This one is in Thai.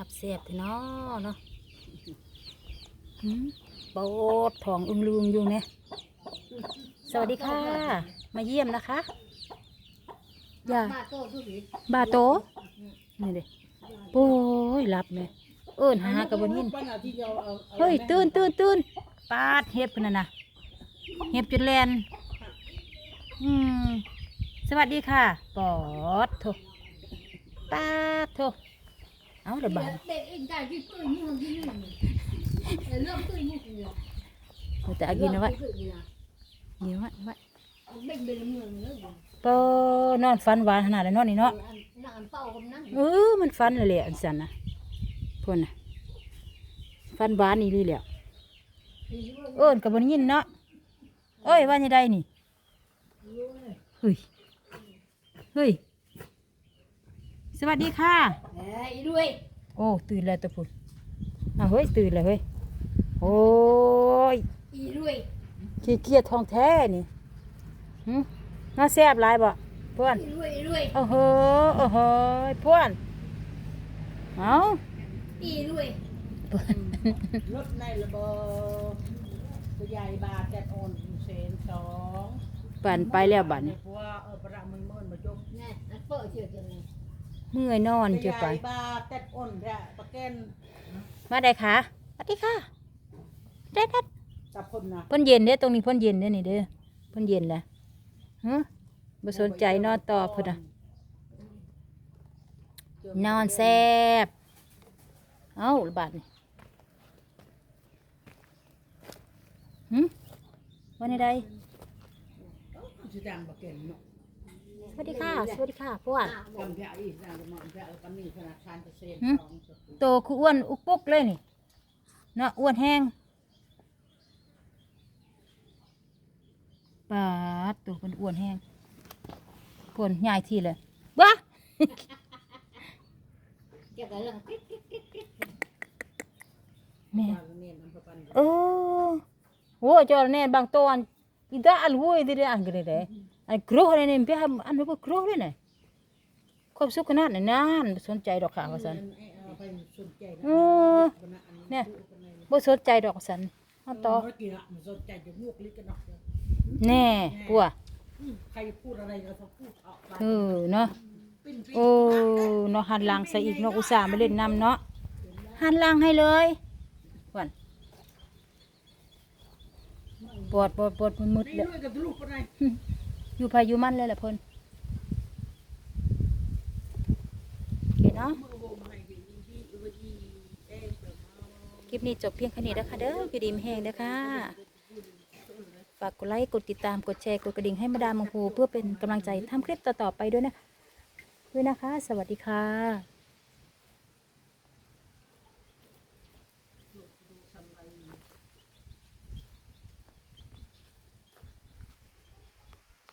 รับแซ่บเนาะเนาะหืมโบดทองอึงลืงอยู่เนี่ยสวัสดีค่ะ มาเยี่ยมนะคะอย่ามาโต้ทุกทีบาโตนี่เด้โอ้ยรับแม่เอิ้นหากับบนยินปัญหาที่เราเอาอาเฮ้ย ตื่นตื่นตื่นปาดเห็บพุ่นน่ะนะเห็บจนแลนอืมสวัสดีค่ะ ปอดโถปาดโถ เอาเดี๋ยวบานเด็กเองได้ที่ปืนนี่มันที่นี่เรื่องปืนนี่คือเอาแต่อากินเอาไว้ปืนนี่นะเดี๋ยวไว้ไว้เบ่งเป็นเมือนอนฟันหวานขนาดนั้นนอนนี่เนาะนั่งเป้ากับนั่งเออมันฟันเลยแหละอันสันนะพ่นนะฟันหวานนี่เลยแหละเอิ้นกับบนยินเนาะเอ้ยว่าจะได้นี่เฮ้ยเฮ้ย สวัสดีค่ะ เอ้ยด้วยโอ้ ตื่นแล้วตัวพุ่นอะเฮ้ย ตื่นแล้วเฮ้ย โอ้ยอีด้วยขี้เกียจทองแท้นี่หึน่าแซ่บหลายบ่เพื่อน อีด้วยอีด้วยโอ้โห โอ้โหเพื่อน เอาอีด้วยเพื่อนรถในระเบอตัวใหญ่บาทแกนโอนเซนสองปั่นไปแล้วบัดนี้เพราะว่าเออประมันเมินมาจกนี่นักเปิดเชื่อจังเลย เมื่อยนอนตัวจะใหไปญ่บาทแกนโอนแกตะแกนมาได้ค่ะสวัสดีค่ะเด็ดเด็ดจับคนนะพ่นเย็นเด้อตรงนี้พ่นเย็นเด้อนี่เด้อพ่นเย็นแหละฮะบ่สนใจนอนต่อพุ่นน่ะนอนแซ่บเอ้าบาดนี่หึวันใดจะดังบะเก่งเนาะ สวัสดีค่ะ สวัสดีค่ะพวกทำแค่อีกดังมาแค่ปันนี้ธนาคารเปอร์เซ็นต์หืมสองสุดโตคืออ้วนอุกปุกเลยนี่เนาะอ้วนแห้งปาดตัวเป็นอ้วนแห้งผลใหญ่ทีเลยบ้าเกี่ยวกับเรื่องกิ๊กกิ๊กกิ๊กกิ๊กแม่วางเนียนมันประปันเออโอ้จอแน่บางตัวอันอีตาอันโว้ยดิเดอันกระเด อันกรูเลยเนี่ยเปียอันนี้ก็กรูเลยเนี่ยความสุขขนาดนั้นนั่นบ่สนใจดอกค่ะว่าสันเอาไปสนใจนะเออเนี่ยบ่สนใจดอกว่าสันเอาต่อเมื่อกี้อะมันสนใจจะลวกลิ้นกันเนาะแน่ปัวอืมใครพูดอะไรเราต้องพูดออกไปเออเนาะปิ้นปิ้นโอ้เนาะหันหลังใส่อีกเนาะอุตส่าห์มาเล่นน้ำเนาะหันหลังให้เลยวันปวดปวดปวดมืดๆนี่เลยด้วยกับลูก อยู่พายุมันเลยแหละเพิ่นโอเคเนาะคลิปนี้จบเพียงแค่นี้นะคะเด้ออยู่ดีมแห้งนะคะฝากกดไลค์กดติดตามกดแชร์กดกระดิ่งให้มาดามมังพูเพื่อเป็นกำลังใจทำคลิปต่อๆไปด้วยนะด้วยนะคะ สวัสดีค่ะ